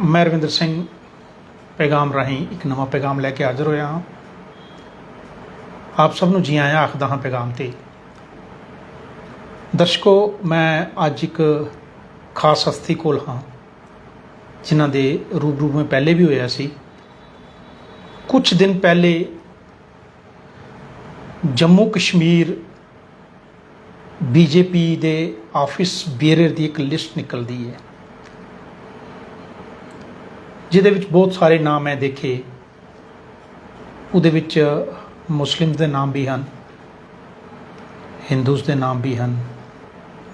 ਮੈਂ ਰਵਿੰਦਰ ਸਿੰਘ ਪੈਗਾਮ ਰਾਹੀਂ ਇੱਕ ਨਵਾਂ ਪੈਗਾਮ ਲੈ ਕੇ ਹਾਜ਼ਰ ਹੋਇਆ ਹਾਂ। ਆਪ ਸਭ ਨੂੰ ਜੀ ਆਇਆਂ ਆਖਦਾ ਹਾਂ ਪੈਗਾਮ ਤੇ। ਦਰਸ਼ਕੋ, ਮੈਂ ਅੱਜ ਇੱਕ ਖਾਸ ਹਸਤੀ ਕੋਲ ਹਾਂ, ਜਿਨ੍ਹਾਂ ਦੇ ਰੂਬਰੂ ਮੈਂ ਪਹਿਲੇ ਵੀ ਹੋਇਆ ਸੀ। ਕੁਝ ਦਿਨ ਪਹਿਲੇ ਜੰਮੂ ਕਸ਼ਮੀਰ ਬੀਜੇਪੀ ਦੇ ਆਫਿਸ ਬੀਅਰਰ ਦੀ ਇੱਕ ਲਿਸਟ ਨਿਕਲਦੀ ਹੈ। ਜਿਹਦੇ ਵਿੱਚ ਬਹੁਤ ਸਾਰੇ ਨਾਮ ਮੈਂ ਦੇਖੇ। ਉਹਦੇ ਵਿੱਚ ਮੁਸਲਿਮ ਦੇ ਨਾਮ ਵੀ ਹਨ ਹਿੰਦੂਸ ਦੇ ਨਾਮ ਵੀ ਹਨ,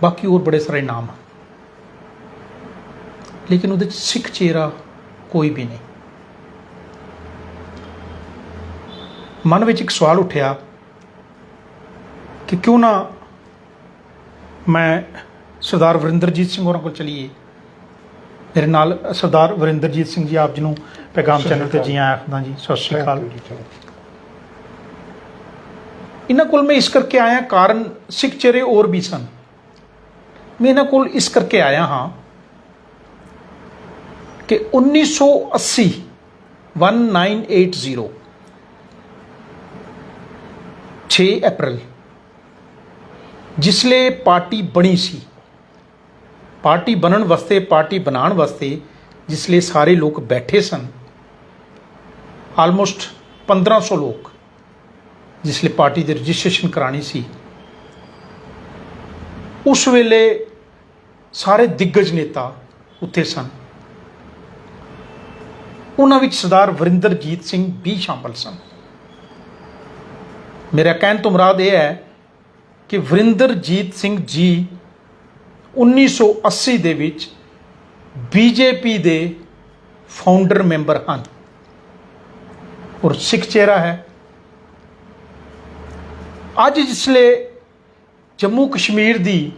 ਬਾਕੀ ਹੋਰ ਬੜੇ ਸਾਰੇ ਨਾਮ ਹਨ। ਲੇਕਿਨ ਉਹਦੇ ਵਿੱਚ ਸਿੱਖ ਚਿਹਰਾ ਕੋਈ ਵੀ ਨਹੀਂ। ਮਨ ਵਿੱਚ ਇੱਕ ਸਵਾਲ ਉੱਠਿਆ ਕਿ ਕਿਉਂ ਨਾ ਮੈਂ ਸਰਦਾਰ ਵਰਿੰਦਰਜੀਤ ਸਿੰਘ ਹੋਰਾਂ ਕੋਲ ਚਲੀਏ? ਮੇਰੇ ਨਾਲ ਸਰਦਾਰ ਵਰਿੰਦਰਜੀਤ ਸਿੰਘ ਜੀ ਆਪ ਜੀ ਨੂੰ ਪੈਗਾਮ ਚੈਨਲ ਤੇ ਜੀ ਆਇਆਂ ਆਖਦਾ ਜੀ ਸਤਿ ਸ਼੍ਰੀ ਅਕਾਲ. ਇਹਨਾਂ ਕੋਲ ਮੈਂ ਇਸ ਕਰਕੇ ਆਇਆ ਕਾਰਨ ਸਿੱਖ ਚਿਹਰੇ ਹੋਰ ਵੀ ਸਨ। ਮੈਂ ਇਹਨਾਂ ਕੋਲ ਇਸ ਕਰਕੇ ਆਇਆ ਹਾਂ ਕਿ 1980 1980 6 ਅਪ੍ਰੈਲ ਜਿਸਲੇ ਪਾਰਟੀ ਬਣੀ ਸੀ ਪਾਰਟੀ ਬਣਨ ਵਾਸਤੇ, ਪਾਰਟੀ ਬਣਾਉਣ ਵਾਸਤੇ ਜਿਸ ਲਈ ਸਾਰੇ ਲੋਕ ਬੈਠੇ ਸਨ। ਆਲਮੋਸਟ 1500 ਲੋਕ ਜਿਸ ਲਈ ਪਾਰਟੀ ਦੀ ਰਜਿਸਟ੍ਰੇਸ਼ਨ ਕਰਾਣੀ ਸੀ। ਉਸ ਵੇਲੇ ਸਾਰੇ ਦਿੱਗਜ ਨੇਤਾ ਉੱਥੇ ਸਨ। ਉਹਨਾਂ ਵਿੱਚ ਸਰਦਾਰ ਵਰਿੰਦਰਜੀਤ ਸਿੰਘ ਵੀ ਸ਼ਾਮਲ ਸਨ। ਮੇਰਾ ਕਹਿਣ ਤੋਂ ਮੁਰਾਦ ਇਹ ਹੈ ਕਿ ਵਰਿੰਦਰਜੀਤ ਸਿੰਘ ਜੀ 1980 ਦੇ ਵਿੱਚ ਬੀਜੇਪੀ ਦੇ ਫਾਊਂਡਰ ਮੈਂਬਰ ਹਨ। ਔਰ ਸਿੱਖ ਚਿਹਰਾ ਹੈ। ਅੱਜ ਜਿਸਲੇ ਜੰਮੂ ਕਸ਼ਮੀਰ ਦੀ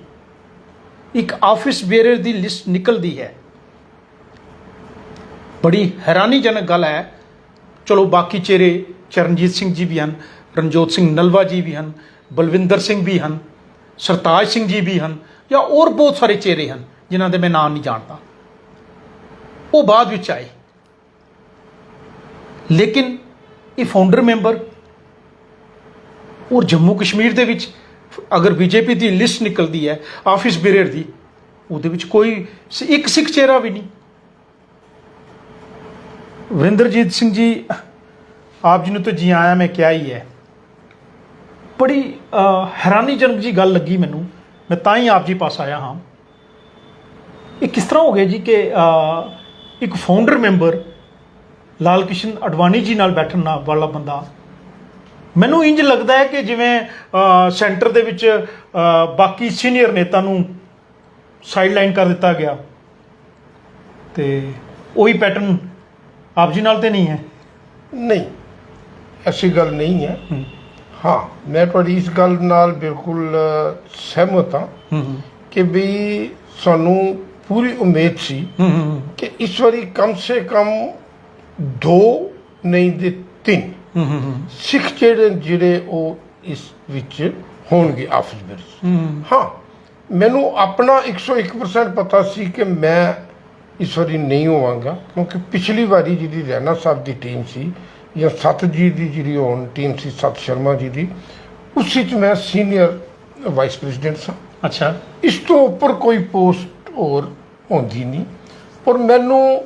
ਇੱਕ ਆਫਿਸ ਬੇਅਰਰ ਦੀ ਲਿਸਟ ਨਿਕਲਦੀ ਹੈ, ਬੜੀ ਹੈਰਾਨੀਜਨਕ ਗੱਲ ਹੈ। ਚਲੋ ਬਾਕੀ ਚਿਹਰੇ ਚਰਨਜੀਤ ਸਿੰਘ ਜੀ ਵੀ ਹਨ, ਰਣਜੋਤ ਸਿੰਘ ਨਲਵਾ ਜੀ ਵੀ ਹਨ, ਬਲਵਿੰਦਰ ਸਿੰਘ ਵੀ ਹਨ, ਸਰਤਾਜ ਸਿੰਘ ਜੀ ਵੀ ਹਨ ਜਾਂ ਹੋਰ ਬਹੁਤ ਸਾਰੇ ਚਿਹਰੇ ਹਨ ਜਿਨ੍ਹਾਂ ਦੇ ਮੈਂ ਨਾਮ ਨਹੀਂ ਜਾਣਦਾ। ਉਹ ਬਾਅਦ ਵਿੱਚ ਆਏ। ਲੇਕਿਨ ਇਹ ਫਾਊਂਡਰ ਮੈਂਬਰ ਔਰ ਜੰਮੂ ਕਸ਼ਮੀਰ ਦੇ ਵਿੱਚ, ਅਗਰ ਬੀਜੇਪੀ ਦੀ ਲਿਸਟ ਨਿਕਲਦੀ ਹੈ, ਆਫਿਸ ਬੀਅਰਰ ਦੀ, ਉਹਦੇ ਵਿੱਚ ਕੋਈ ਇੱਕ ਸਿੱਖ ਚਿਹਰਾ ਵੀ ਨਹੀਂ। ਵਰਿੰਦਰਜੀਤ ਸਿੰਘ ਜੀ, ਆਪ ਜੀ ਨੂੰ ਤਾਂ ਜੀ ਆਇਆ ਮੈਂ ਕਿਹਾ ਹੀ ਹੈ। ਬੜੀ ਹੈਰਾਨੀਜਨਕ ਜੀ ਗੱਲ ਲੱਗੀ ਮੈਨੂੰ। ਮੈਂ ਤਾਂ ਹੀ ਆਪ ਜੀ ਪਾਸ ਆਇਆ ਹਾਂ। ਇਹ ਕਿਸ ਤਰ੍ਹਾਂ ਹੋ ਗਿਆ ਜੀ ਕਿ ਇੱਕ ਫਾਊਂਡਰ ਮੈਂਬਰ ਲਾਲ ਕ੍ਰਿਸ਼ਨ ਅਡਵਾਨੀ ਜੀ ਨਾਲ ਬੈਠਣ ਨਾਲ ਵਾਲਾ ਬੰਦਾ ਮੈਨੂੰ ਇੰਜ ਲੱਗਦਾ ਹੈ ਕਿ ਜਿਵੇਂ ਸੈਂਟਰ ਦੇ ਵਿੱਚ ਬਾਕੀ ਸੀਨੀਅਰ ਨੇਤਾ ਨੂੰ ਸਾਈਡਲਾਈਨ ਕਰ ਦਿੱਤਾ ਗਿਆ ਤੇ ਉਹੀ ਪੈਟਰਨ ਆਪ ਜੀ ਨਾਲ ਤੇ ਨਹੀਂ ਹੈ? ਨਹੀਂ ਐਸੀ ਗੱਲ ਨਹੀਂ ਹੈ। ਹੂੰ ਮੈਂ ਤੁਹਾਡੀ ਇਸ ਗੱਲ ਨਾਲ ਬਿਲਕੁਲ ਸਹਿਮਤ ਹਾਂ ਕਿ ਵੀ ਸਾਨੂੰ ਪੂਰੀ ਉਮੀਦ ਸੀ ਕਿ ਇਸ ਵਾਰੀ ਕਮ ਸੇ ਕਮ ਦੋ ਨਹੀਂ ਦੇ ਤਿੰਨ ਸਿੱਖ ਜਿਹੜੇ ਜਿਹੜੇ ਉਹ ਇਸ ਵਿੱਚ ਹੋਣਗੇ ਆਪਸ ਵਿੱਚ। ਹੂੰ ਹਾਂ। ਮੈਨੂੰ ਆਪਣਾ 101% ਪਤਾ ਸੀ ਕਿ ਮੈਂ ਇਸ ਵਾਰੀ ਨਹੀਂ ਹੋਵਾਂਗਾ ਕਿਉਂਕਿ ਪਿਛਲੀ ਵਾਰੀ ਜਿਹੜੀ ਰੈਨਾ ਸਾਹਿਬ ਦੀ ਟੀਮ ਸੀ ਜਾਂ ਸਤ ਜੀ ਦੀ ਜਿਹੜੀ ਹੁਣ ਟੀਮ ਸੀ ਸਤ ਸ਼ਰਮਾ ਜੀ ਦੀ ਉਸ ਵਿੱਚ ਮੈਂ ਸੀਨੀਅਰ ਵਾਈਸ ਪ੍ਰੈਜ਼ੀਡੈਂਟ ਸਾਂ। ਅੱਛਾ। ਇਸ ਤੋਂ ਉੱਪਰ ਕੋਈ ਪੋਸਟ ਹੋਰ ਹੁੰਦੀ ਨਹੀਂ। ਪਰ ਮੈਨੂੰ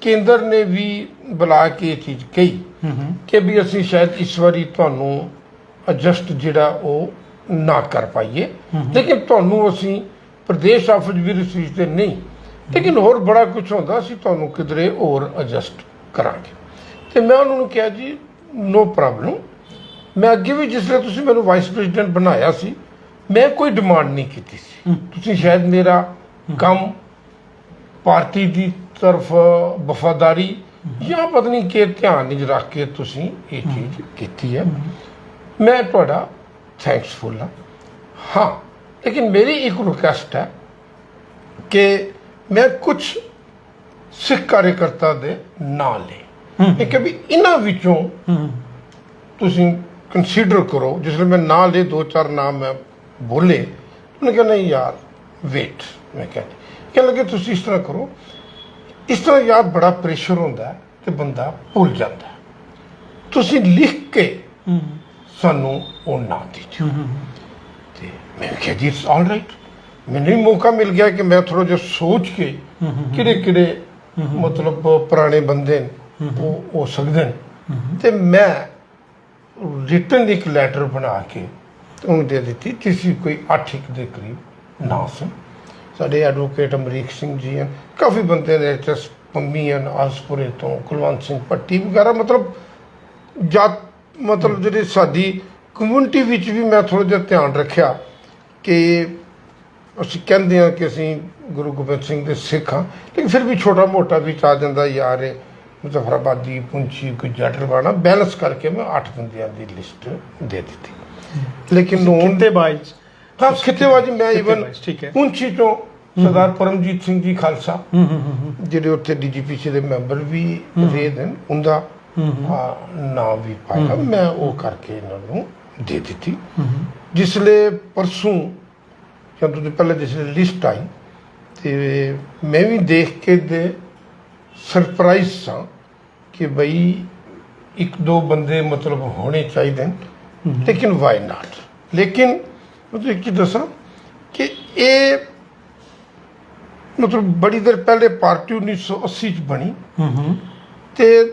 ਕੇਂਦਰ ਨੇ ਵੀ ਬੁਲਾ ਕੇ ਇਹ ਚੀਜ਼ ਕਹੀ ਕਿ ਵੀ ਅਸੀਂ ਸ਼ਾਇਦ ਇਸ ਵਾਰੀ ਤੁਹਾਨੂੰ ਐਡਜਸਟ ਜਿਹੜਾ ਉਹ ਨਾ ਕਰ ਪਾਈਏ। ਲੇਕਿਨ ਤੁਹਾਨੂੰ ਅਸੀਂ ਪ੍ਰਦੇਸ਼ ਆਫਿਸ ਵੀ ਰਸੀਦ ਨਹੀਂ। ਲੇਕਿਨ ਹੋਰ ਬੜਾ ਕੁਝ ਹੁੰਦਾ ਅਸੀਂ ਤੁਹਾਨੂੰ ਕਿਧਰੇ ਹੋਰ ਐਡਜਸਟ ਕਰਾਂਗੇ। ਤੇ ਮੈਂ ਉਹਨਾਂ ਨੂੰ ਕਿਹਾ ਜੀ ਨੋ ਪ੍ਰੋਬਲਮ ਮੈਂ ਅੱਗੇ ਵੀ ਜਿਸ ਵੇਲੇ ਤੁਸੀਂ ਮੈਨੂੰ ਵਾਈਸ ਪ੍ਰੈਜ਼ੀਡੈਂਟ ਬਣਾਇਆ ਸੀ ਮੈਂ ਕੋਈ ਡਿਮਾਂਡ ਨਹੀਂ ਕੀਤੀ ਸੀ। ਤੁਸੀਂ ਸ਼ਾਇਦ ਮੇਰਾ ਕੰਮ ਪਾਰਟੀ ਦੀ ਤਰਫ ਵਫਾਦਾਰੀ ਜਾਂ ਪਤਾ ਨਹੀਂ ਕਿ ਧਿਆਨ ਵਿੱਚ ਰੱਖ ਕੇ ਤੁਸੀਂ ਇਹ ਚੀਜ਼ ਕੀਤੀ ਹੈ। ਮੈਂ ਤੁਹਾਡਾ ਥੈਂਕਸਫੁਲ ਹਾਂ। ਹਾਂ ਲੇਕਿਨ ਮੇਰੀ ਇੱਕ ਰਿਕੁਐਸਟ ਹੈ ਕਿ ਮੈਂ ਕੁਝ ਸਿੱਖ ਕਾਰਜਕਰਤਾ ਦੇ ਨਾਂ ਲੈ ਇਹ ਕਿ ਵੀ ਇਹਨਾਂ ਵਿੱਚੋਂ ਤੁਸੀਂ ਕੰਸੀਡਰ ਕਰੋ ਜਿਸ ਵੇਲੇ ਮੈਂ ਨਾਂ ਲਏ ਦੋ ਚਾਰ ਨਾਮ ਮੈਂ ਬੋਲੇ। ਉਹਨੇ ਕਿਹਾ ਨਹੀਂ ਯਾਰ ਵੇਟ ਮੈਂ ਕਿਹਾ। ਕਹਿਣ ਲੱਗੇ ਤੁਸੀਂ ਇਸ ਤਰ੍ਹਾਂ ਕਰੋ ਇਸ ਤਰ੍ਹਾਂ ਯਾਰ ਬੜਾ ਪ੍ਰੈਸ਼ਰ ਹੁੰਦਾ ਤੇ ਬੰਦਾ ਭੁੱਲ ਜਾਂਦਾ। ਤੁਸੀਂ ਲਿਖ ਕੇ ਸਾਨੂੰ ਉਹ ਨਾ ਦਿਓ ਤੇ ਮੈਂ ਕਿਹਾ ਜੀ ਇਟਸ ਆਲ ਰਾਈਟ ਮੈਨੂੰ ਮੌਕਾ ਮਿਲ ਗਿਆ ਕਿ ਮੈਂ ਥੋੜਾ ਜਿਹਾ ਸੋਚ ਕੇ ਕਿਹੜੇ ਕਿਹੜੇ ਮਤਲਬ ਪੁਰਾਣੇ ਬੰਦੇ ਨੇ ਉਹ ਹੋ ਸਕਦੇ ਨੇ। ਤੇ ਮੈਂ ਰਿਟਨ ਇੱਕ ਲੈਟਰ ਬਣਾ ਕੇ ਉਹਨੂੰ ਦੇ ਦਿੱਤੀ। ਜਿਸ ਕੋਈ 8 ਇੱਕ ਦੇ ਕਰੀਬ ਨਾ ਸਨ ਸਾਡੇ ਐਡਵੋਕੇਟ ਅਮਰੀਕ ਸਿੰਘ ਜੀ ਹਨ। ਕਾਫੀ ਬੰਦੇ ਨੇ ਐਚਐਸ ਪੰਮੀ ਹਨ, ਆਸਪੁਰੇ ਤੋਂ, ਕੁਲਵੰਤ ਸਿੰਘ ਪੱਟੀ ਵਗੈਰਾ। ਮਤਲਬ ਜਦ ਮਤਲਬ ਜਿਹੜੀ ਸਾਡੀ ਕਮਿਊਨਿਟੀ ਵਿੱਚ ਵੀ ਮੈਂ ਥੋੜਾ ਜਿਹਾ ਧਿਆਨ ਰੱਖਿਆ ਕਿ ਅਸੀਂ ਕਹਿੰਦੇ ਹਾਂ ਕਿ ਅਸੀਂ ਗੁਰੂ ਗੋਬਿੰਦ ਸਿੰਘ ਦੇ ਸਿੱਖ ਹਾਂ। ਲੇਕਿਨ ਫਿਰ ਵੀ ਛੋਟਾ ਮੋਟਾ ਵਿੱਚ ਆ ਜਾਂਦਾ ਯਾਰ ਇਹ ਮੁਜ਼ੱਫਰਾਬਾਦੀ ਪੁੰਚੀ ਰਵਾਣਾ ਬੈਲੈਂਸ ਕਰਕੇ ਮੈਂ 8 ਬੰਦਿਆਂ ਦੀ ਲਿਸਟ ਦੇ ਦਿੱਤੀ। ਲੇਕਿਨ ਹੁਣ ਕਿੰਤੇ ਬਾਈਜ ਹਾਂ ਖਿੱਤੇਬਾਜੀ ਮੈਂ ਇਵਨ। ਪੁੰਚੀ ਤੋਂ ਸਰਦਾਰ ਪਰਮਜੀਤ ਸਿੰਘ ਜੀ ਖਾਲਸਾ ਜਿਹੜੇ ਉੱਥੇ ਡੀਜੀਪੀਸੀ ਦੇ ਮੈਂਬਰ ਵੀ ਰਹੇ ਨੇ ਉਹਦਾ ਨਾਮ ਵੀ ਪਾਇਆ ਮੈਂ ਉਹ ਕਰਕੇ ਇਹਨਾਂ ਨੂੰ ਦੇ ਦਿੱਤੀ। ਜਿਸਲੇ ਪਰਸੋਂ ਜਦੋਂ ਤੋਂ ਪਹਿਲੇ ਜਿਸਲੇ ਲਿਸਟ ਆਈ ਤੇ ਮੈਂ ਵੀ ਦੇਖ ਕੇ ਦੇ ਸਰਪ੍ਰਾਈਜ਼ ਸਾਂ ਕਿ ਬਈ ਇੱਕ ਦੋ ਬੰਦੇ ਮਤਲਬ ਹੋਣੇ ਚਾਹੀਦੇ ਨੇ ਲੇਕਿਨ ਵਾਈ ਨਾਟ ਲੇਕਿਨ ਮਤਲਬ ਇੱਕ ਚੀਜ਼ ਦੱਸਾਂ ਕਿ ਇਹ ਮਤਲਬ ਬੜੀ ਦੇਰ ਪਹਿਲੇ ਪਾਰਟੀ 1980 ਚ ਬਣੀ ਹੂੰ ਹੂੰ। ਤੇ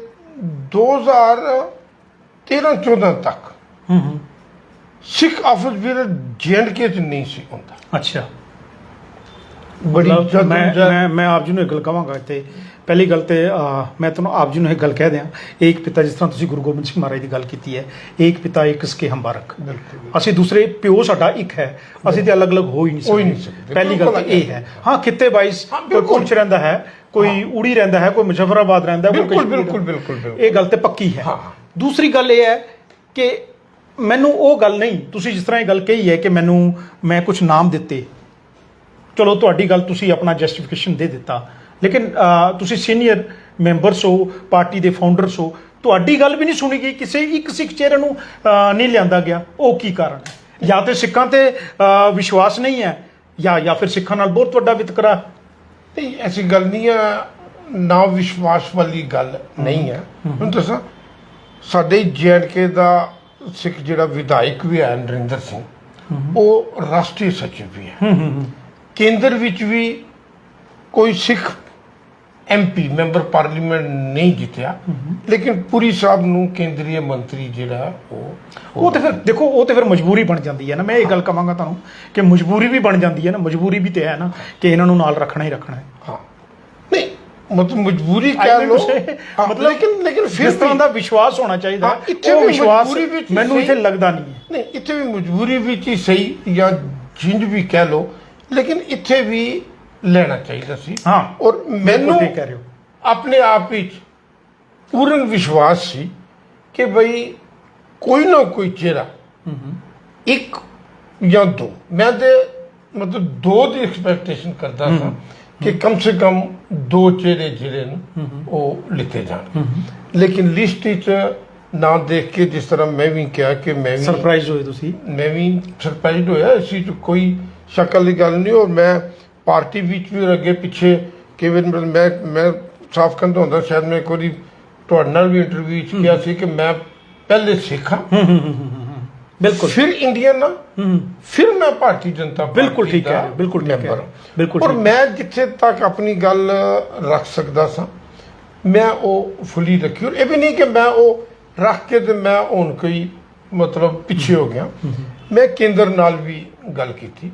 2013 14 ਤੱਕ ਹੂੰ ਹੂੰ। ਸਿੱਖ ਆਫਿਸ ਵੀ ਕੇ ਚ ਨਹੀਂ ਸੀ ਹੁੰਦਾ। ਅੱਛਾ। ਬੜੀ ਮਤਲਬ ਮੈਂ ਮੈਂ ਮੈਂ ਆਪ ਜੀ ਨੂੰ ਇੱਕ ਗੱਲ ਕਹਾਂਗਾ ਇੱਥੇ। ਪਹਿਲੀ ਗੱਲ ਤੇ ਅਹ, ਮੈਂ ਤੁਹਾਨੂੰ ਆਪ ਜੀ ਨੂੰ ਇੱਕ ਗੱਲ ਕਹਿ ਦਿਆਂ ਇੱਕ ਪਿਤਾ ਜਿਸ ਤਰ੍ਹਾਂ ਤੁਸੀਂ ਗੁਰੂ ਗੋਬਿੰਦ ਸਿੰਘ ਮਹਾਰਾਜ ਦੀ ਗੱਲ ਕੀਤੀ ਹੈ ਇੱਕ ਪਿਤਾ ਇੱਕ ਸਕੇ ਹੰਬਾਰਕ। ਬਿਲਕੁਲ ਅਸੀਂ ਦੂਸਰੇ ਪਿਓ ਸਾਡਾ ਇੱਕ ਹੈ ਅਸੀਂ ਤੇ ਅਲੱਗ-ਅਲੱਗ ਹੋ ਹੀ ਨਹੀਂ ਹੋ ਹੀ ਸਕਦੇ। ਨਹੀਂ ਸਕਦੇ। ਪਹਿਲੀ ਗੱਲ ਤਾਂ ਬਿਲਕੁਲ ਇਹ ਹੈ। ਹਾਂ। ਕਿਤੇ ਬਾਈਸ ਹਾਂ, ਕੋਈ ਬਿਲਕੁਲ। ਪੁੰਛ ਰਹਿੰਦਾ ਹੈ ਕੋਈ ਉੜੀ ਰਹਿੰਦਾ ਹੈ ਕੋਈ ਮੁਜ਼ੱਫਰਾਬਾਦ ਰਹਿੰਦਾ ਹੈ, ਕੋਈ ਬਿਲਕੁਲ ਕਸ਼ਮੀਰ ਬਿਲਕੁਲ ਰਹਿੰਦਾ ਹੈ। ਬਿਲਕੁਲ। ਬਿਲਕੁਲ ਇਹ ਗੱਲ ਤੇ ਪੱਕੀ ਹੈ। ਹਾਂ। ਦੂਸਰੀ ਗੱਲ ਇਹ ਹੈ ਕਿ ਮੈਨੂੰ ਉਹ ਗੱਲ ਨਹੀਂ ਤੁਸੀਂ ਜਿਸ ਤਰ੍ਹਾਂ ਇਹ ਗੱਲ ਕਹੀ ਹੈ ਕਿ ਮੈਨੂੰ ਮੈਂ ਕੁਝ ਨਾਮ ਦਿੱਤੇ। ਚਲੋ ਤੁਹਾਡੀ ਗੱਲ ਤੁਸੀਂ ਆਪਣਾ ਜਸਟੀਫਿਕੇਸ਼ਨ ਦੇ ਦਿੱਤਾ। ਲੇਕਿਨ ਤੁਸੀਂ ਸੀਨੀਅਰ ਮੈਂਬਰਸ ਹੋ ਪਾਰਟੀ ਦੇ ਫਾਊਂਡਰਸ ਹੋ ਤੁਹਾਡੀ ਗੱਲ ਵੀ ਨਹੀਂ ਸੁਣੀ ਗਈ ਕਿਸੇ ਇੱਕ ਸਿੱਖ ਚਿਹਰੇ ਨੂੰ ਨਹੀਂ ਲਿਆਂਦਾ ਗਿਆ। ਉਹ ਕੀ ਕਾਰਨ ਹੈ? ਜਾਂ ਤੇ ਸਿੱਖਾਂ ਤੇ ਵਿਸ਼ਵਾਸ ਨਹੀਂ ਹੈ ਜਾਂ ਜਾਂ ਫਿਰ ਸਿੱਖਾਂ ਨਾਲ ਬਹੁਤ ਵੱਡਾ ਵਿਤਕਰਾ। ਨਹੀਂ ਐਸੀ ਗੱਲ ਨਹੀਂ ਆ ਨਾ ਵਿਸ਼ਵਾਸ ਵਾਲੀ ਗੱਲ ਨਹੀਂ ਹੈ। ਹੁਣ ਦੱਸਾਂ ਸਾਡੇ ਕੇ ਦਾ ਸਿੱਖ ਜਿਹੜਾ ਵਿਧਾਇਕ ਵੀ ਹੈ ਨਰਿੰਦਰ ਸਿੰਘ ਉਹ ਰਾਸ਼ਟਰੀ ਸਚਿਵ ਵੀ ਹੈ। ਹੂੰ ਹੂੰ ਹੂੰ। ਕੇਂਦਰ ਵਿੱਚ ਵੀ ਕੋਈ ਸਿੱਖ ਐਮਪੀ ਮੈਂਬਰ ਪਾਰਲੀਮੈਂਟ ਨਹੀਂ ਜਿੱਤਿਆ। ਲੇਕਿਨ ਪੁਰੀ ਸਾਹਿਬ ਨੂੰ ਕੇਂਦਰੀ ਮੰਤਰੀ ਜਿਹੜਾ ਉਹ ਉਹ ਤੇ ਫਿਰ ਦੇਖੋ ਉਹ ਤੇ ਫਿਰ ਮਜਬੂਰੀ ਬਣ ਜਾਂਦੀ ਹੈ ਨਾ। ਮੈਂ ਇਹ ਗੱਲ ਕਵਾਂਗਾ ਤੁਹਾਨੂੰ ਕਿ ਮਜਬੂਰੀ ਵੀ ਬਣ ਜਾਂਦੀ ਹੈ ਨਾ। ਮਜਬੂਰੀ ਵੀ ਤੇ ਹੈ ਨਾ ਕਿ ਇਹਨਾਂ ਨੂੰ ਨਾਲ ਰੱਖਣਾ ਹੀ ਰੱਖਣਾ ਹੈ। ਹਾਂ। ਨਹੀਂ ਮਤਲਬ ਮਜਬੂਰੀ ਕਹਿ ਲੋ ਮਤਲਬ ਲੇਕਿਨ ਲੇਕਿਨ ਫਿਰ ਜਿਸ ਤਰ੍ਹਾਂ ਦਾ ਵਿਸ਼ਵਾਸ ਹੋਣਾ ਚਾਹੀਦਾ ਇੱਥੇ ਵੀ ਵਿਸ਼ਵਾਸ ਮੈਨੂੰ ਇੱਥੇ ਲੱਗਦਾ ਨਹੀਂ ਹੈ। ਨਹੀਂ ਇੱਥੇ ਵੀ ਮਜਬੂਰੀ ਵਿੱਚ ਹੀ ਸਹੀ ਜਾਂ ਜਿੰਜ ਵੀ ਕਹਿ ਲੋ ਲੇਕਿਨ ਇੱਥੇ ਵੀ ਲੈਣਾ ਚਾਹੀਦਾ ਸੀ। ਹਾਂ ਔਰ ਮੈਨੂੰ ਠੀਕ ਕਹਿ ਰਹੇ ਹੋ। ਆਪਣੇ ਆਪ ਵਿੱਚ ਪੂਰਨ ਵਿਸ਼ਵਾਸ ਸੀ ਕਿ ਬਈ ਕੋਈ ਨਾ ਕੋਈ ਚਿਹਰਾ ਇੱਕ ਜਾਂ ਦੋ। ਮੈਂ ਤੇ ਮਤਲਬ ਦੋ ਦੀ ਐਕਸਪੈਕਟੇਸ਼ਨ ਕਰਦਾ ਸਾਂ ਕਿ ਕਮ ਸੇ ਕਮ ਦੋ ਚਿਹਰੇ ਜਿਹੜੇ ਨੇ ਉਹ ਲਿੱਤੇ ਜਾਣ। ਲੇਕਿਨ ਲਿਸਟ ਵਿੱਚ ਨਾ ਦੇਖ ਕੇ ਜਿਸ ਤਰ੍ਹਾਂ ਮੈਂ ਵੀ ਕਿਹਾ ਕਿ ਮੈਂ ਵੀ ਸਰਪ੍ਰਾਈਜ਼ ਹੋਏ ਤੁਸੀਂ। ਮੈਂ ਵੀ ਸਰਪ੍ਰਾਈਜ਼ ਹੋਇਆ। ਇਸ ਵਿੱਚ ਕੋਈ ਸ਼ੱਕਲ ਦੀ ਗੱਲ ਨਹੀਂ ਔਰ ਮੈਂ ਪਾਰਟੀ ਵਿੱਚ ਵੀ ਅੱਗੇ ਪਿੱਛੇ ਕਿਵੇਂ ਮੈਂ ਮੈਂ ਸਾਫ਼ ਕਹਿੰਦਾ ਹੁੰਦਾ ਸ਼ਾਇਦ ਮੈਂ ਵਾਰੀ ਤੁਹਾਡੇ ਨਾਲ ਵੀ ਇੰਟਰਵਿਊ ਵਿੱਚ ਕਿਹਾ ਸੀ ਕਿ ਮੈਂ ਪਹਿਲੇ ਸਿੱਖ। ਹਾਂ ਬਿਲਕੁਲ। ਫਿਰ ਇੰਡੀਅਨ ਹੂੰ ਫਿਰ ਮੈਂ ਭਾਰਤੀ ਜਨਤਾ ਬਿਲਕੁਲ ਠੀਕ ਹੈ, ਬਿਲਕੁਲ ਠੀਕ ਹੈ। ਬਿਲਕੁਲ ਔਰ। ਮੈਂ ਜਿੱਥੇ ਤੱਕ ਆਪਣੀ ਗੱਲ ਰੱਖ ਸਕਦਾ ਸਾਂ ਮੈਂ ਉਹ ਫੁੱਲੀ ਰੱਖੀ। ਔਰ ਇਹ ਵੀ ਨਹੀਂ ਕਿ ਮੈਂ ਉਹ ਰੱਖ ਕੇ ਤੇ ਮੈਂ ਹੁਣ ਕੋਈ ਮਤਲਬ ਪਿੱਛੇ ਹੋ ਗਿਆ। ਮੈਂ ਕੇਂਦਰ ਨਾਲ ਵੀ ਗੱਲ ਕੀਤੀ।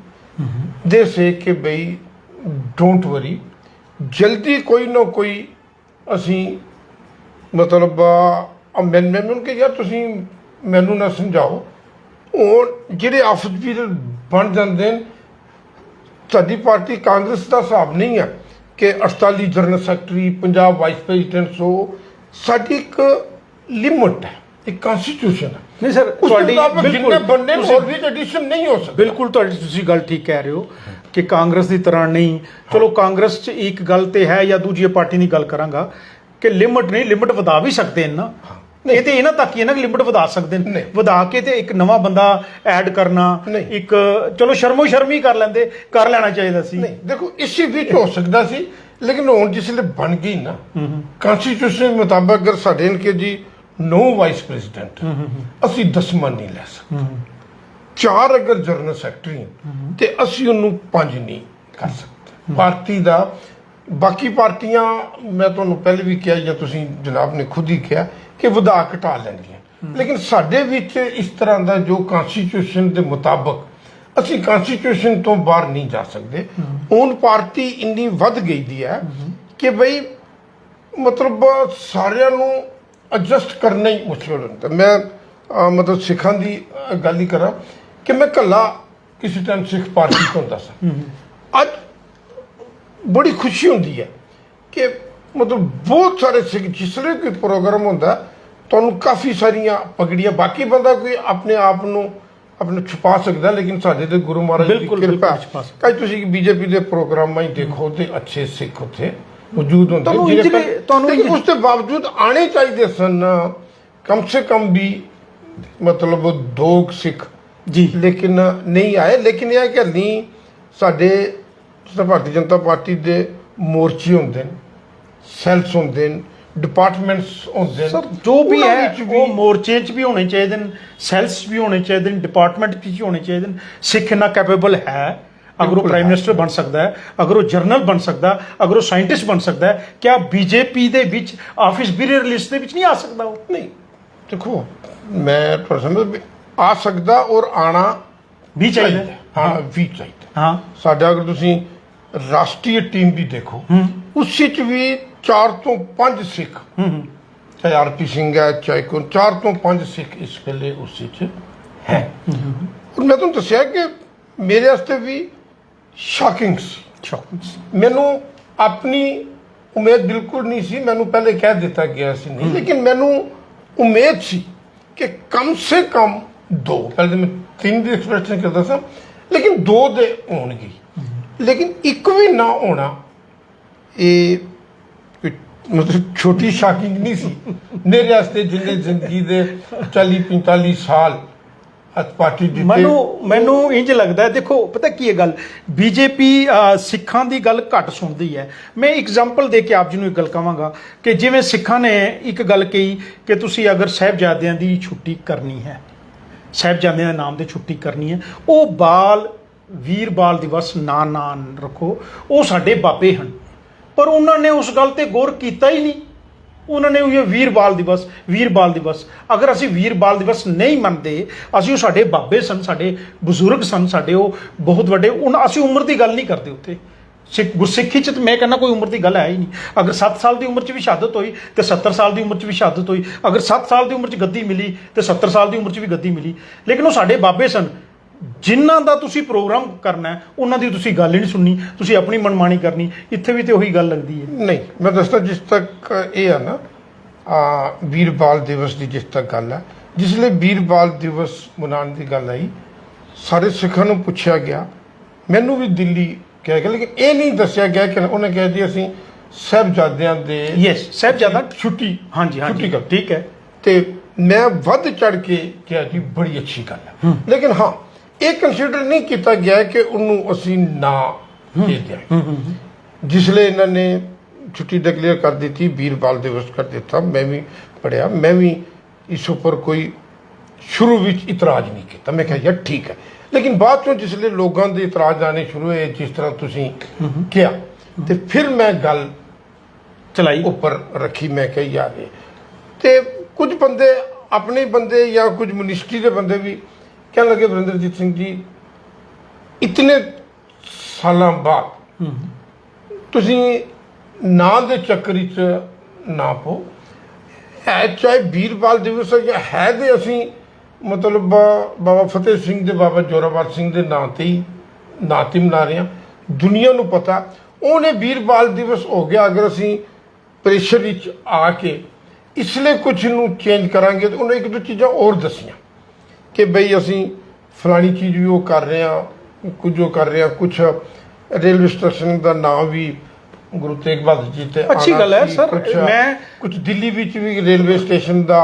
ਦੇ ਸੇ ਕਿ ਬਈ ਡੋਂਟ ਵਰੀ ਜਲਦੀ ਕੋਈ ਨਾ ਕੋਈ ਅਸੀਂ, ਮਤਲਬ, ਆ ਮੈਂ ਮੈਂ ਮੈਨੂੰ ਕਿ ਯਾਰ ਤੁਸੀਂ ਮੈਨੂੰ ਨਾ ਸਮਝਾਓ। ਉਹ ਜਿਹੜੇ ਅਫਸਰ ਬਣ ਜਾਂਦੇ ਨੇ, ਸਾਡੀ ਪਾਰਟੀ ਕਾਂਗਰਸ ਦਾ ਹਿਸਾਬ ਨਹੀਂ ਹੈ ਕਿ 48 general secretary, Punjab vice president so, ਸਾਡੀ ਇੱਕ ਲਿਮਟ ਹੈ। ਇੱਕ ਕਨਸਟੀਟਿਊਸ਼ਨ ਹੈ। ਨਹੀਂ ਸਰ ਉਸ ਤੁਹਾਡੀ ਤੁਹਾਡੀ ਜਿੰਨੇ ਬੰਦੇ ਨੇ ਤੁਸੀਂ- ਹੋਰ ਵੀ ਐਡੀਸ਼ਨ ਨਹੀਂ ਹੋ ਸਕਦਾ। ਬਿਲਕੁਲ ਤੁਹਾਡੀ ਤੁਸੀਂ ਗੱਲ ਠੀਕ ਕਹਿ ਰਹੇ ਹੋ ਕਿ ਕਾਂਗਰਸ ਦੀ ਤਰ੍ਹਾਂ ਨਹੀਂ। ਚਲੋ ਕਾਂਗਰਸ 'ਚ ਇੱਕ ਗੱਲ ਤੇ ਹੈ ਜਾਂ ਦੂਜੀ ਪਾਰਟੀ ਦੀ ਗੱਲ ਕਰਾਂਗਾ ਕਿ ਲਿਮਟ ਨਹੀਂ ਲਿਮਟ ਵਧਾ ਵੀ ਸਕਦੇ ਨੇ ਨਾ। ਇਹ ਤੇ ਇਹਨਾਂ ਤੱਕ ਹੀ ਨਾ ਲਿਮਟ ਵਧਾ ਸਕਦੇ ਨੇ। ਵਧਾ ਕੇ ਤੇ ਇੱਕ ਨਵਾਂ ਬੰਦਾ ਐਡ ਕਰਨਾ। ਇੱਕ ਚਲੋ ਸ਼ਰਮੋ ਸ਼ਰਮੀ ਕਰ ਲੈਂਦੇ ਕਰ ਲੈਣਾ ਚਾਹੀਦਾ ਸੀ। ਨਹੀਂ ਦੇਖੋ ਇਸੇ ਵਿੱਚ ਹੋ ਸਕਦਾ ਸੀ ਲੇਕਿਨ ਹੁਣ ਜਿਸਲੇ ਬਣ ਗਈ ਨਾ ਕਨਸਟੀਟਿਊਸ਼ਨ ਮੁਤਾਬਕ ਅਗਰ ਸਾਡੇ ਇਨਕੇ ਜੀ ਨੋ ਵਾਈਸ ਪ੍ਰੈਜ਼ੀਡੈਂਟ। ਅਸੀਂ ਦਸਵਾਂ ਨਹੀਂ ਲੈ ਸਕਦੇ। ਚਾਰ ਅਗਰ ਜਨਰਲ ਸੈਕਟਰੀ ਤੇ ਅਸੀਂ ਉਹਨੂੰ ਪੰਜ ਨਹੀਂ ਕਰ ਸਕਦੇ। ਪਾਰਟੀ ਦਾ ਬਾਕੀ ਪਾਰਟੀਆਂ ਮੈਂ ਤੁਹਾਨੂੰ ਪਹਿਲੇ ਵੀ ਕਿਹਾ ਜਾਂ ਤੁਸੀਂ ਜਨਾਬ ਨੇ ਖੁਦ ਹੀ ਕਿਹਾ ਕਿ ਵਧਾ ਘਟਾ ਲੈਂਦੀਆਂ। ਲੇਕਿਨ ਸਾਡੇ ਵਿੱਚ ਇਸ ਤਰ੍ਹਾਂ ਦਾ ਜੋ ਕਨਸਟੀਟਿਊਸ਼ਨ ਦੇ ਮੁਤਾਬਕ ਅਸੀਂ ਕਨਸਟੀਟਿਊਸ਼ਨ ਤੋਂ ਬਾਹਰ ਨਹੀਂ ਜਾ ਸਕਦੇ। ਹੁਣ ਪਾਰਟੀ ਇੰਨੀ ਵੱਧ ਗਈ ਦੀ ਹੈ। ਕਿ ਬਈ ਮਤਲਬ ਸਾਰਿਆਂ ਨੂੰ ਐਡਜਸਟ ਕਰਨਾ ਹੀ ਮੁਸ਼ਕਲ ਹੁੰਦਾ। ਮੈਂ ਅਹ, ਮਤਲਬ ਸਿੱਖਾਂ ਦੀ ਅਹ, ਗੱਲ ਹੀ ਕਰਾਂ ਕਿ ਮੈਂ ਕੱਲਾ ਕਿਸੇ ਟਾਈਮ ਸਿੱਖ ਪਾਰਟੀ ਤੋਂ ਹੁੰਦਾ ਸਾਂ। ਅੱਜ ਬੜੀ ਖੁਸ਼ੀ ਹੁੰਦੀ ਹੈ ਕਿ ਮਤਲਬ ਬਹੁਤ ਸਾਰੇ ਸਿੱਖ ਜਿਸਲੇ ਕੋਈ ਪ੍ਰੋਗਰਾਮ ਹੁੰਦਾ ਤੁਹਾਨੂੰ ਕਾਫੀ ਸਾਰੀਆਂ ਪਗੜੀਆਂ ਬਾਕੀ ਬੰਦਾ ਕੋਈ ਆਪਣੇ ਆਪ ਨੂੰ ਆਪਣੇ ਛੁਪਾ ਸਕਦਾ ਲੇਕਿਨ ਸਾਡੇ ਤੇ ਗੁਰੂ ਮਹਾਰਾਜ ਦੀ ਬਿਲਕੁਲ, ਕਿਰਪਾ ਬਿਲਕੁਲ ਛੁਪਾ ਸਕਦਾ। ਕਈ ਤੁਸੀਂ ਬੀਜੇਪੀ ਦੇ ਪ੍ਰੋਗਰਾਮਾਂ ਹੀ ਦੇਖੋ ਤੇ ਅੱਛੇ ਸਿੱਖ ਉੱਥੇ। ਮੌਜੂਦ ਹੁੰਦੇ। ਤੁਹਾਨੂੰ ਜਿਹੜੇ ਤੁਹਾਨੂੰ ਲੇਕਿਨ ਉਸ ਦੇ ਬਾਵਜੂਦ ਆਣੇ ਚਾਹੀਦੇ ਸਨ। ਕਮ ਸੇ ਕਮ ਵੀ ਮਤਲਬ ਦੋ ਕੁ ਸਿੱਖ। ਜੀ। ਲੇਕਿਨ ਨਹੀਂ ਆਏ। ਲੇਕਿਨ ਇਹ ਹੈ ਕਿ ਨਹੀਂ ਸਾਡੇ ਤਰ੍ਹਾਂ ਭਾਰਤੀ ਜਨਤਾ ਪਾਰਟੀ ਦੇ ਮੋਰਚੇ ਹੁੰਦੇ ਨੇ ਸੈਲਸ ਹੁੰਦੇ ਨੇ ਡਿਪਾਰਟਮੈਂਟਸ ਹੁੰਦੇ ਨੇ। ਸਰ ਜੋ ਵੀ ਉਹਨਾਂ ਹੈ ਵਿੱਚ ਉਹ ਮੋਰਚੇ 'ਚ ਵੀ ਹੋਣੇ ਚਾਹੀਦੇ ਨੇ ਸੈਲਸ 'ਚ ਵੀ ਹੋਣੇ ਚਾਹੀਦੇ ਨੇ ਡਿਪਾਰਟਮੈਂਟ 'ਚ ਵੀ ਹੋਣੇ ਚਾਹੀਦੇ ਨੇ। ਸਿੱਖ ਇੰਨਾ ਕੈਪੇਬਲ ਹੈ। ਅਗਰ ਉਹ ਪ੍ਰਾਈਮ। ਮਿਨਿਸਟਰ ਬਣ ਸਕਦਾ ਹੈ ਅਗਰ ਉਹ ਜਰਨਲ ਬਣ ਸਕਦਾ ਅਗਰ ਉਹ ਸਾਇੰਟਿਸਟ ਬਣ ਸਕਦਾ ਹੈ ਕਿਆ ਬੀਜੇਪੀ ਦੇ ਵਿੱਚ ਆਫਿਸ ਬੀਰੇ ਲਿਸਟ ਦੇ ਵਿੱਚ ਨਹੀਂ ਆ ਸਕਦਾ ਉਹ? ਨਹੀਂ। ਦੇਖੋ। ਮੈਂ ਵੀ ਆ ਸਕਦਾ ਔਰ ਆਣਾ ਵੀ ਚਾਹੀਦਾ। ਆਣਾ ਵੀ ਚਾਹੀਦਾ ਹਾਂ। ਸਾਡਾ ਅਗਰ ਤੁਸੀਂ ਰਾਸ਼ਟਰੀ ਟੀਮ ਵੀ ਦੇਖੋ ਉਸ ਵਿੱਚ ਵੀ 4 ਤੋਂ 5 ਸਿੱਖ ਹੂੰ ਚਾਹੇ ਆਰਪੀ ਸਿੰਘ ਹੈ ਚਾਹੇ ਕੋਈ 4 ਤੋਂ 5 ਸਿੱਖ ਇਸ ਵੇਲੇ ਉਸ ਵਿੱਚ ਹੈ। ਮੈਂ ਤੁਹਾਨੂੰ ਦੱਸਿਆ ਕਿ ਮੇਰੇ ਵਾਸਤੇ ਵੀ ਸ਼ਾਕਿੰਗ ਸੀ ਸ਼ੌਕਿੰਗ ਮੈਨੂੰ ਆਪਣੀ ਉਮੀਦ ਬਿਲਕੁਲ ਨਹੀਂ ਸੀ ਮੈਨੂੰ ਪਹਿਲੇ ਕਹਿ ਦਿੱਤਾ ਗਿਆ ਸੀ ਨਹੀਂ ਲੇਕਿਨ ਮੈਨੂੰ ਉਮੀਦ ਸੀ ਕਿ ਕਮ ਸੇ ਕਮ ਦੋ ਪਹਿਲੇ ਮੈਂ ਤਿੰਨ ਦੀ ਐਕਸਪੈਕਟੇਸ਼ਨ ਕਰਦਾ ਸਾਂ ਲੇਕਿਨ ਦੋ ਦੇ ਹੋਣਗੇ। ਲੇਕਿਨ ਇੱਕ ਵੀ ਨਾ ਹੋਣਾ ਇਹ ਮਤਲਬ ਛੋਟੀ ਸ਼ਾਕਿੰਗ ਨਹੀਂ ਸੀ। ਮੇਰੇ ਵਾਸਤੇ ਜਿੰਨੇ ਜ਼ਿੰਦਗੀ ਦੇ 40 45 ਸਾਲ ਪਾਰਟੀ ਦਿੱਤੇ ਮੈਨੂੰ ਮੈਨੂੰ ਇੰਜ ਲੱਗਦਾ ਹੈ, ਦੇਖੋ, ਪਤਾ ਕੀ ਹੈ ਗੱਲ? ਬੀਜੇਪੀ ਸਿੱਖਾਂ ਦੀ ਗੱਲ ਘੱਟ ਸੁਣਦੀ ਹੈ। ਮੈਂ ਐਗਜ਼ਾਮਪਲ ਦੇ ਕੇ ਆਪ ਜੀ ਨੂੰ ਇੱਕ ਗੱਲ ਕਹਾਂਗਾ ਕਿ ਜਿਵੇਂ ਸਿੱਖਾਂ ਨੇ ਇੱਕ ਗੱਲ ਕਹੀ ਕਿ ਤੁਸੀਂ ਅਗਰ ਸਾਹਿਬਜ਼ਾਦਿਆਂ ਦੀ ਛੁੱਟੀ ਕਰਨੀ ਹੈ, ਸਾਹਿਬਜ਼ਾਦਿਆਂ ਦੇ ਨਾਮ ਤੇ ਛੁੱਟੀ ਕਰਨੀ ਹੈ, ਉਹ ਬਾਲ, ਵੀਰ ਬਾਲ ਦਿਵਸ ਨਾ ਨਾ ਰੱਖੋ, ਉਹ ਸਾਡੇ ਬਾਬੇ ਹਨ। ਪਰ ਉਹਨਾਂ ਨੇ ਉਸ ਗੱਲ ਤੇ ਗੌਰ ਕੀਤਾ ਹੀ ਨਹੀਂ। ਉਹਨਾਂ ਨੇ ਉਹ ਵੀਰ ਬਾਲ ਦਿਵਸ, ਵੀਰ ਬਾਲ ਦਿਵਸ। ਅਗਰ ਅਸੀਂ ਵੀਰ ਬਾਲ ਦਿਵਸ ਨਹੀਂ ਮੰਨਦੇ, ਅਸੀਂ ਉਹ ਸਾਡੇ ਬਾਬੇ ਸਨ, ਸਾਡੇ ਬਜ਼ੁਰਗ ਸਨ, ਸਾਡੇ ਉਹ ਬਹੁਤ ਵੱਡੇ ਉਹਨਾਂ ਅਸੀਂ ਉਮਰ ਦੀ ਗੱਲ ਨਹੀਂ ਕਰਦੇ ਉੱਥੇ ਸਿੱਖ, ਗੁਰਸਿੱਖੀ ਚ ਤਾਂ ਮੈਂ ਕਹਿੰਦਾ ਕੋਈ ਉਮਰ ਦੀ ਗੱਲ ਹੈ ਹੀ ਨਹੀਂ। ਅਗਰ 7 ਸਾਲ ਦੀ ਉਮਰ ਚ ਵੀ ਸ਼ਹਾਦਤ ਹੋਈ, ਤੇ 70 ਸਾਲ ਦੀ ਉਮਰ ਚ ਵੀ ਸ਼ਹਾਦਤ ਹੋਈ। ਅਗਰ 7 ਸਾਲ ਦੀ ਉਮਰ ਚ ਗੱਦੀ ਮਿਲੀ, ਤੇ 70 ਸਾਲ ਦੀ ਉਮਰ ਚ ਵੀ ਗੱਦੀ ਮਿਲੀ। ਲੇਕਿਨ ਉਹ ਸਾਡੇ ਬਾਬੇ ਸਨ। ਜਿਨ੍ਹਾਂ ਦਾ ਤੁਸੀਂ ਪ੍ਰੋਗਰਾਮ ਕਰਨਾ ਹੈ ਉਹਨਾਂ ਦੀ ਤੁਸੀਂ ਗੱਲ ਹੀ ਨਹੀਂ ਸੁਣਨੀ ਤੁਸੀਂ ਆਪਣੀ ਮਨਮਾਨੀ ਕਰਨੀ ਇੱਥੇ ਵੀ ਤੇ ਉਹੀ ਗੱਲ ਲੱਗਦੀ ਹੈ। ਨਹੀਂ ਮੈਂ ਦੱਸਦਾ ਜਿਸ ਤੱਕ ਇਹ ਹੈ ਨਾ ਆ ਵੀਰ ਬਾਲ ਦਿਵਸ ਦੀ ਜਿਸ ਤੱਕ ਗੱਲ ਹੈ ਜਿਸ ਲਈ ਵੀਰ ਬਾਲ ਦਿਵਸ ਮਨਾਉਣ ਦੀ ਗੱਲ ਆਈ ਸਾਰੇ ਸਿੱਖਾਂ ਨੂੰ ਪੁੱਛਿਆ ਗਿਆ ਮੈਨੂੰ ਵੀ ਦਿੱਲੀ ਕਿਹਾ ਗਿਆ ਲੇਕਿਨ ਇਹ ਨਹੀਂ ਦੱਸਿਆ ਗਿਆ ਕਿ ਉਹਨੇ ਕਿਹਾ ਜੀ ਅਸੀਂ ਸਾਹਿਬਜ਼ਾਦਿਆਂ ਦੇ ਯੈਸ ਸਾਹਿਬਜ਼ਾਦਾ ਛੁੱਟੀ ਹਾਂਜੀ ਹਾਂਜੀ ਛੁੱਟੀ ਕਰ ਠੀਕ ਹੈ। ਤੇ ਮੈਂ ਵੱਧ ਚੜ ਕੇ ਕਿਹਾ ਜੀ ਬੜੀ ਅੱਛੀ ਗੱਲ ਹੈ। ਲੇਕਿਨ ਹਾਂ ਇਹ ਕੰਸੀਡਰ ਨਹੀਂ ਕੀਤਾ ਗਿਆ ਕਿ ਉਹਨੂੰ ਅਸੀਂ ਨਾ ਦੇ ਦਿਆਂ ਜਿਸ ਲਈ ਇਹਨਾਂ ਨੇ ਛੁੱਟੀ ਡਿਕਲੇਅਰ ਕਰ ਦਿੱਤੀ ਵੀਰ ਬਾਲ ਦਿਵਸ ਕਰ ਦਿੱਤਾ। ਮੈਂ ਵੀ ਪੜਿਆ ਮੈਂ ਵੀ ਇਸ ਉੱਪਰ ਕੋਈ ਸ਼ੁਰੂ ਵਿੱਚ ਇਤਰਾਜ਼ ਨਹੀਂ ਕੀਤਾ। ਮੈਂ ਕਿਹਾ ਯਾਰ ਠੀਕ ਹੈ। ਲੇਕਿਨ ਬਾਅਦ ਚੋਂ ਜਿਸ ਲਈ ਲੋਕਾਂ ਦੇ ਇਤਰਾਜ਼ ਆਣੇ ਸ਼ੁਰੂ ਹੋਏ ਜਿਸ ਤਰ੍ਹਾਂ ਤੁਸੀਂ ਕਿਹਾ ਤੇ ਫਿਰ ਮੈਂ ਗੱਲ ਚਲਾਈ। ਉੱਪਰ ਰੱਖੀ। ਮੈਂ ਕਿਹਾ ਯਾਰ ਤੇ ਕੁਝ ਬੰਦੇ ਆਪਣੇ ਬੰਦੇ ਜਾਂ ਕੁਝ ਮਿਨਿਸਟਰੀ ਦੇ ਬੰਦੇ ਵੀ ਕਹਿਣ ਲੱਗੇ ਵਰਿੰਦਰਜੀਤ ਸਿੰਘ ਜੀ ਇਤਨੇ ਸਾਲਾਂ ਬਾਅਦ ਤੁਸੀਂ ਨਾਂ ਦੇ ਚੱਕਰ ਵਿੱਚ ਨਾ ਪੋ ਹੈ ਚਾਹੇ ਵੀਰਵਾਲ ਦਿਵਸ ਹੈ ਜਾਂ ਹੈ ਦੇ ਅਸੀਂ ਮਤਲਬ ਬਾਬਾ ਫਤਿਹ ਸਿੰਘ ਦੇ ਬਾਬਾ ਜੋਰਾਵਰ ਸਿੰਘ ਦੇ ਨਾਂ ਤੇ ਹੀ ਨਾਂ ਤੇ ਮਨਾ ਰਹੇ ਹਾਂ। ਦੁਨੀਆ ਨੂੰ ਪਤਾ ਉਹਨੇ ਵੀਰਵਾਲ ਦਿਵਸ ਹੋ ਗਿਆ ਅਗਰ ਅਸੀਂ ਪ੍ਰੈਸ਼ਰ ਵਿੱਚ ਆ ਕੇ ਇਸ ਲਈ ਕੁਝ ਨੂੰ ਚੇਂਜ ਕਰਾਂਗੇ ਤਾਂ ਉਹਨੇ ਇੱਕ ਦੋ ਚੀਜ਼ਾਂ ਹੋਰ ਦੱਸੀਆਂ। ਕਿ ਬਈ ਅਸੀਂ ਫਲਾਣੀ ਚੀਜ਼ ਵੀ ਉਹ ਕਰ ਰਹੇ ਹਾਂ ਕੁਝ ਉਹ ਕਰ ਰਹੇ ਹਾਂ ਕੁਝ ਰੇਲਵੇ ਸਟੇਸ਼ਨ ਦਾ ਨਾਮ ਵੀ ਗੁਰੂ ਤੇਗ ਬਹਾਦਰ ਜੀ ਤੇ ਅੱਛੀ ਗੱਲ ਹੈ, ਸਰ, ਮੈਂ- ਕੁਝ ਦਿੱਲੀ ਵਿੱਚ ਵੀ ਰੇਲਵੇ ਸਟੇਸ਼ਨ ਦਾ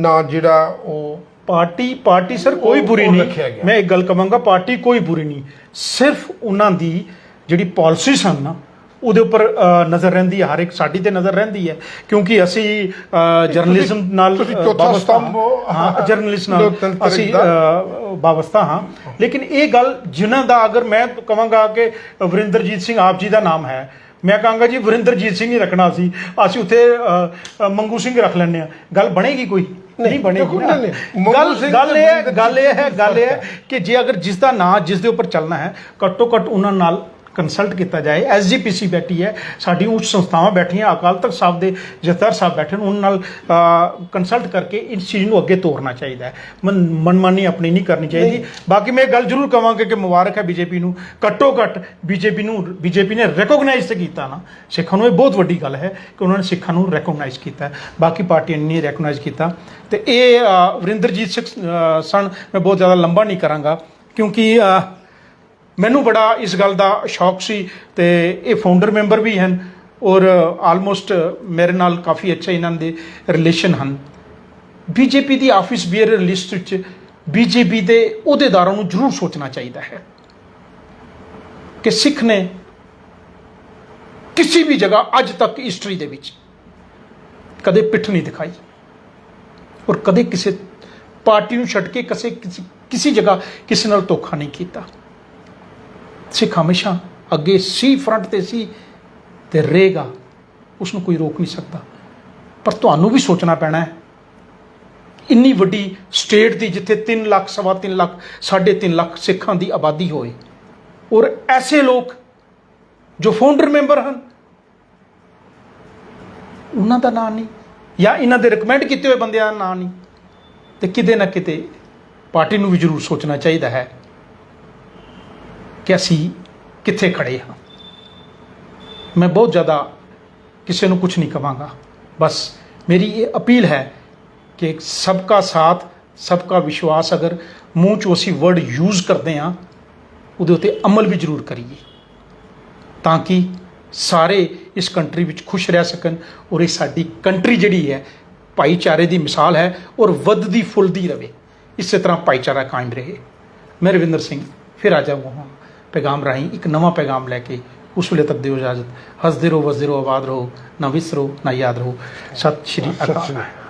ਨਾਂ ਜਿਹੜਾ ਉਹ ਪਾਰਟੀ ਪਾਰਟੀ ਸਰ ਕੋਈ ਬੁਰੀ ਨਹੀਂ। ਮੈਂ ਇੱਕ ਗੱਲ ਕਵਾਂਗਾ ਪਾਰਟੀ ਕੋਈ ਬੁਰੀ ਨਹੀਂ। ਸਿਰਫ ਉਹਨਾਂ ਦੀ ਜਿਹੜੀ ਪਾਲਿਸੀ ਸਨ ਨਾ ਉਹਦੇ ਉੱਪਰ ਨਜ਼ਰ ਰਹਿੰਦੀ ਹੈ ਹਰ ਇੱਕ ਸਾਡੀ ਤੇ ਨਜ਼ਰ ਰਹਿੰਦੀ ਹੈ ਕਿਉਂਕਿ ਅਸੀਂ ਜਰਨਲਿਜ਼ਮ ਨਾਲ ਵਾਬਸਤਾ ਹੋ। ਜਰਨਲਿਸਟ ਨਾਲ ਅਸੀਂ ਵਾਬਸਤਾ ਹਾਂ। ਲੇਕਿਨ ਇਹ ਗੱਲ ਜਿਨ੍ਹਾਂ ਦਾ ਅਗਰ ਮੈਂ ਕਹਾਂਗਾ ਕਿ ਵਰਿੰਦਰਜੀਤ ਸਿੰਘ ਆਪ ਜੀ ਦਾ ਨਾਮ ਹੈ ਮੈਂ ਕਹਾਂਗਾ ਜੀ ਵਰਿੰਦਰਜੀਤ ਸਿੰਘ ਹੀ ਰੱਖਣਾ ਸੀ ਅਸੀਂ ਉੱਥੇ ਮੰਗੂ ਸਿੰਘ ਰੱਖ ਲੈਂਦੇ ਆ ਗੱਲ ਬਣੇਗੀ ਕੋਈ? ਨਹੀਂ ਬਣੇਗੀ ਗੱਲ ਗੱਲ ਇਹ ਗੱਲ ਇਹ ਹੈ ਗੱਲ ਇਹ ਹੈ। ਕਿ ਜੇ ਅਗਰ ਜਿਸ ਦਾ ਨਾਂ ਜਿਸ ਦੇ ਉੱਪਰ ਚੱਲਣਾ ਹੈ ਘੱਟੋ ਘੱਟ ਉਹਨਾਂ ਨਾਲ ਕੰਸਲਟ ਕੀਤਾ ਜਾਏ ਐਸਜੀਪੀਸੀ ਬੈਠੀ ਹੈ ਸਾਡੀ ਉੱਚ ਸੰਸਥਾਵਾਂ ਬੈਠੀਆਂ ਅਕਾਲ ਤਖਤ ਸਾਹਿਬ ਦੇ ਜਥੇਦਾਰ ਸਾਹਿਬ ਬੈਠੇ ਨੇ ਉਹਨਾਂ ਨਾਲ ਕੰਸਲਟ ਕਰਕੇ ਇਸ ਚੀਜ਼ ਨੂੰ ਅੱਗੇ ਤੋਰਨਾ ਚਾਹੀਦਾ ਹੈ। ਮਨ ਮਨਮਾਨੀ ਆਪਣੀ ਨਹੀਂ ਕਰਨੀ ਚਾਹੀਦੀ। ਬਾਕੀ ਮੈਂ ਇਹ ਗੱਲ ਜ਼ਰੂਰ ਕਵਾਂਗਾ ਕਿ ਮੁਬਾਰਕ ਹੈ ਬੀਜੇਪੀ ਨੂੰ। ਘੱਟੋ ਘੱਟ ਬੀਜੇਪੀ ਨੂੰ ਬੀਜੇਪੀ ਨੇ ਰੈਕੋਗਨਾਈਜ਼ ਤੇ ਕੀਤਾ ਨਾ। ਸਿੱਖਾਂ ਨੂੰ ਇਹ ਬਹੁਤ ਵੱਡੀ ਗੱਲ ਹੈ ਕਿ ਉਹਨਾਂ ਨੇ ਸਿੱਖਾਂ ਨੂੰ ਰੈਕੋਗਨਾਈਜ਼ ਕੀਤਾ। ਬਾਕੀ ਪਾਰਟੀਆਂ ਨੇ ਨਹੀਂ ਰੈਕੋਗਨਾਈਜ਼ ਕੀਤਾ। ਤੇ ਇਹ ਵਰਿੰਦਰਜੀਤ ਸਿੰਘ ਸਣ ਮੈਂ ਬਹੁਤ ਜ਼ਿਆਦਾ ਲੰਬਾ ਨਹੀਂ ਕਰਾਂਗਾ। ਕਿਉਂਕਿ ਮੈਨੂੰ ਬੜਾ ਇਸ ਗੱਲ ਦਾ ਸ਼ੌਕ ਸੀ ਤੇ ਇਹ ਫਾਊਂਡਰ ਮੈਂਬਰ ਵੀ ਹਨ ਔਰ ਆਲਮੋਸਟ ਮੇਰੇ ਨਾਲ ਕਾਫੀ ਅੱਛੇ ਇਹਨਾਂ ਦੇ ਰਿਲੇਸ਼ਨ ਹਨ। ਬੀਜੇਪੀ ਦੀ ਆਫਿਸ ਬੀਅਰ ਲਿਸਟ ਵਿੱਚ ਬੀਜੇਪੀ ਦੇ ਅਹੁਦੇਦਾਰਾਂ ਨੂੰ ਜ਼ਰੂਰ ਸੋਚਣਾ ਚਾਹੀਦਾ ਹੈ ਕਿ ਸਿੱਖ ਨੇ ਕਿਸੇ ਵੀ ਜਗ੍ਹਾ ਅੱਜ ਤੱਕ ਹਿਸਟਰੀ ਦੇ ਵਿੱਚ ਕਦੇ ਪਿੱਠ ਨਹੀਂ ਦਿਖਾਈ ਔਰ ਕਦੇ ਕਿਸੇ ਪਾਰਟੀ ਨੂੰ ਛੱਡ ਕੇ ਕਿਸੇ- ਕਿਸੇ ਜਗ੍ਹਾ ਕਿਸੇ ਨਾਲ ਧੋਖਾ ਨਹੀਂ ਕੀਤਾ। ਸਿੱਖ ਹਮੇਸ਼ਾ ਅੱਗੇ ਸੀ ਫਰੰਟ ਤੇ ਸੀ ਤੇ ਰਹੇਗਾ। ਉਸ ਨੂੰ ਕੋਈ ਰੋਕ ਨਹੀਂ ਸਕਦਾ। ਪਰ ਤੁਹਾਨੂੰ ਵੀ ਸੋਚਣਾ ਪੈਣਾ ਹੈ। ਇੰਨੀ ਵੱਡੀ ਸਟੇਟ ਦੀ ਜਿੱਥੇ 3 ਲੱਖ, ਸਵਾ 3 ਲੱਖ 3.5 ਲੱਖ ਸਿੱਖਾਂ ਦੀ ਆਬਾਦੀ ਹੋਏ ਔਰ ਐਸੇ ਲੋਕ ਜੋ ਫਾਊਂਡਰ ਮੈਂਬਰ ਹਨ, ਉਹਨਾਂ ਦਾ ਨਾਂ ਨਹੀਂ। ਜਾਂ ਇਹਨਾਂ ਦੇ ਰეკਮੈਂਡ ਕੀਤੇ ਹੋਏ ਬੰਦਿਆਂ ਦਾ ਨਾਂ ਨਹੀਂ। ਤੇ ਕਿਤੇ ਨਾ ਕਿਤੇ ਪਾਰਟੀ ਨੂੰ ਵੀ ਜ਼ਰੂਰ ਸੋਚਣਾ ਚਾਹੀਦਾ ਹੈ। ਕਿ ਅਸੀਂ ਕਿੱਥੇ ਖੜੇ ਹਾਂ। ਮੈਂ ਬਹੁਤ ਜ਼ਿਆਦਾ ਕਿਸੇ ਨੂੰ ਕੁਝ ਨਹੀਂ ਕਵਾਂਗਾ। ਬਸ ਮੇਰੀ ਇਹ ਅਪੀਲ ਹੈ ਕਿ ਸਭ ਸਬਕਾ ਸਾਥ ਸਭ ਸਬਕਾ ਵਿਸ਼ਵਾਸ ਅਗਰ ਮੂੰਹ 'ਚੋਂ ਅਸੀਂ ਵਰਡ ਯੂਜ਼ ਕਰਦੇ ਹਾਂ, ਉਹਦੇ ਉੱਤੇ ਅਮਲ ਵੀ ਜ਼ਰੂਰ ਕਰੀਏ। ਤਾਂ ਕਿ ਸਾਰੇ ਇਸ ਕੰਟਰੀ ਵਿੱਚ ਖੁਸ਼ ਰਹਿ ਸਕਣ ਔਰ ਇਹ ਸਾਡੀ ਕੰਟਰੀ ਜਿਹੜੀ ਹੈ, ਭਾਈਚਾਰੇ ਦੀ ਮਿਸਾਲ ਹੈ ਔਰ ਵੱਧਦੀ ਫੁੱਲਦੀ ਰਵੇ। ਇਸੇ ਤਰ੍ਹਾਂ ਭਾਈਚਾਰਾ ਕਾਇਮ ਰਹੇ। ਮੈਂ ਰਵਿੰਦਰ ਸਿੰਘ, ਫਿਰ ਆ ਜਾਵਾਂਗਾ ਪੈਗਾਮ ਰਾਹੀਂ ਇੱਕ ਨਵਾਂ ਪੈਗਾਮ ਲੈ ਕੇ ਉਸ ਵੇਲੇ ਤੱਕ ਦਿਓ ਇਜਾਜ਼ਤ। ਹੱਸਦੇ ਰਹੋ ਵਸਦੇ ਰਹੋ ਆਬਾਦ ਰਹੋ ਨਾ ਵਿਸਰੋ ਨਾ ਯਾਦ ਰਹੋ। ਸਤਿ ਸ਼੍ਰੀ ਅਕਾਲ।